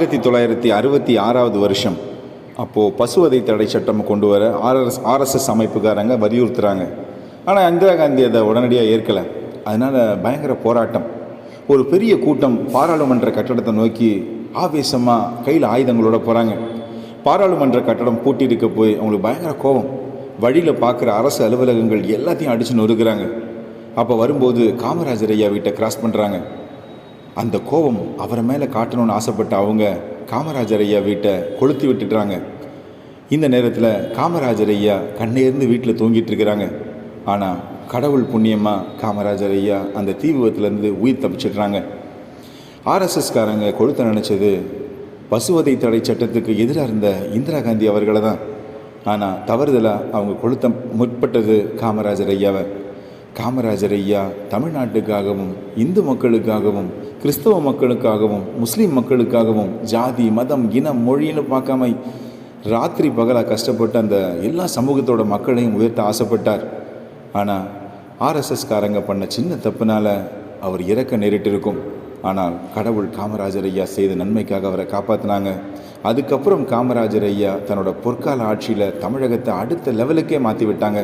ஆயிரத்தி தொள்ளாயிரத்தி அறுபத்தி ஆறாவது வருஷம். அப்போது பசுவதை தடை சட்டம் கொண்டு வர ஆர்எஸ் ஆர்எஸ்எஸ் அமைப்புக்காரங்க வலியுறுத்துகிறாங்க ஆனால் இந்திரா காந்தி அதை உடனடியாக ஏற்கலை. அதனால் பயங்கர போராட்டம். ஒரு பெரிய கூட்டம் பாராளுமன்ற கட்டடத்தை நோக்கி ஆவேசமாக கையில் ஆயுதங்களோட போகிறாங்க பாராளுமன்ற கட்டடம் பூட்டியிருக்க போய் அவங்களுக்கு பயங்கர கோபம். வழியில் பார்க்குற அரசு அலுவலகங்கள் எல்லாத்தையும் அடித்து நொறுக்கிறாங்க. அப்போ வரும்போது காமராஜர் ஐயா வீட்டை கிராஸ் பண்ணுறாங்க அந்த கோபம் அவரை மேலே காட்டணும்னு ஆசைப்பட்ட அவங்க காமராஜர் ஐயா வீட்டை கொளுத்தி விட்டுடுறாங்க இந்த நேரத்தில் காமராஜர் ஐயா கண்ணேர்ந்து வீட்டில் தூங்கிட்டு இருக்கிறாங்க. ஆனால் கடவுள் புண்ணியமாக காமராஜர் ஐயா அந்த தீ விபத்துலேருந்து உயிர் தப்பிச்சிடுறாங்க. ஆர்எஸ்எஸ்காரங்க கொளுத்த நினச்சது பசுவதை தடை சட்டத்துக்கு எதிராக இருந்த இந்திரா காந்தி அவர்களை தான். ஆனால் தவறுதலாக அவங்க கொளுத்த முற்பட்டது காமராஜர் ஐயாவை. காமராஜர் ஐயா தமிழ்நாட்டுக்காகவும் இந்து மக்களுக்காகவும் கிறிஸ்தவ மக்களுக்காகவும் முஸ்லீம் மக்களுக்காகவும் ஜாதி மதம் இனம் மொழின்னு பார்க்காம ராத்திரி பகலாக கஷ்டப்பட்டு அந்த எல்லா சமூகத்தோட மக்களையும் உயர்த்த ஆசைப்பட்டார். ஆனால் ஆர்எஸ்எஸ்காரங்க பண்ண சின்ன தப்புனால அவர் இறக்க நேரிட்டிருக்கும். ஆனால் கடவுள் காமராஜர் ஐயா செய்த நன்மைக்காக அவரை காப்பாற்றினாங்க அதுக்கப்புறம் காமராஜர் ஐயா தன்னோட பொற்கால ஆட்சியில் தமிழகத்தை அடுத்த லெவலுக்கே மாற்றி விட்டாங்க